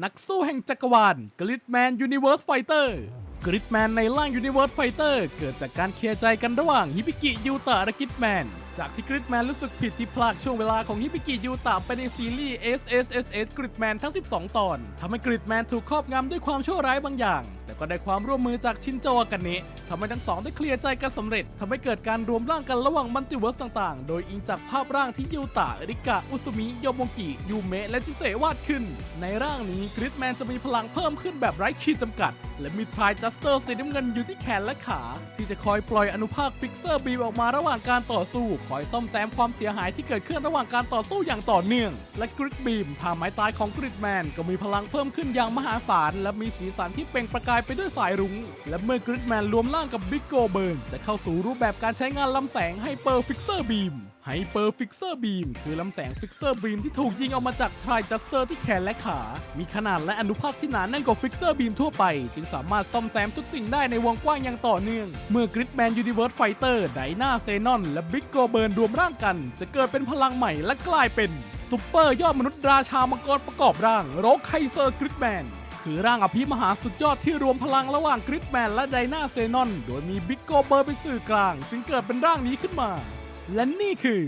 นักสู้แห่งจักรวาลกริดแมนยูนิเวอร์สไฟเตอร์กริดแมนในร่างยูนิเวอร์สไฟเตอร์เกิดจากการเคลียร์ใจกันระหว่างฮิบิกิยูตะและกริดแมนจากที่กริดแมนรู้สึกผิดที่พลาดช่วงเวลาของฮิบิกิยูตะไปในซีรีส์ SSSS กริดแมนทั้ง 12 ตอนทำให้กริดแมนถูกครอบงำด้วยความชั่วร้ายบางอย่าง ก็ได้ความร่วมมือจากชินโจกันนี้ทำให้ทั้งสองได้เคลียร์ใจกันสำเร็จทำให้เกิดการรวมร่างกันระหว่างมัลติเวิร์สต่างๆ โดยอิงจากภาพร่างที่ยูตะริกะ อุสุมิโยโมกิยูเมะและจิเซวาดขึ้น ในร่างนี้กริดแมนจะมีพลังเพิ่มขึ้นแบบไร้ขีดจำกัดและมีทรายจัสเตอร์สีน้ำเงินอยู่ที่แขนและขา ที่จะคอยปล่อยอนุภาคฟิกเซอร์บีมออกมาระหว่างการต่อสู้ คอยซ่อมแซมความเสียหายที่เกิดขึ้นระหว่างการต่อสู้อย่างต่อเนื่อง และกริดบีมท่าไม้ตายของกริดแมนก็มีพลังเพิ่มขึ้นอย่างมหาศาลและมีสีสันที่เปล่งประกายไปด้วยสายรุง้ง และเมื่อกริดแมนรวมร่างกับบิ๊กโกเบิร์นจะเข้าสู่รูปแบบการใช้งานลำแสงไฮเปอร์ฟิกเซอร์บีมไฮเปอร์ฟิกเซอร์บีมคือลำแสงฟิกเซอร์บีมที่ถูกยิงออกมาจากทรายจัสเตอร์ที่แขนและขา มีขนาดและอนุภาคที่หนาแน่นกว่าฟิกเซอร์บีมทั่วไปจึงสามารถซ่อมแซมทุกสิ่งได้ในวงกว้างอย่างต่อเนื่อง เมื่อกริดแมนยูนิเวิร์สไฟเตอร์ไดนาเซนอน และบิ๊กโกเบิร์นรวมร่างกัน จะเกิดเป็นพลังใหม่และกลายเป็นซุปเปอร์ยอดมนุษย์ราชามังกรประกอบร่างโรคไคเซอร์กริดแมนคือร่างอภิมหาสุดยอดที่รวมพลังระหว่างกริดแมนและไดนาเซนอน โดยมีบิ๊กโกเบอร์นเป็นสื่อกลาง จึงเกิดเป็นร่างนี้ขึ้นมา และนี่คือ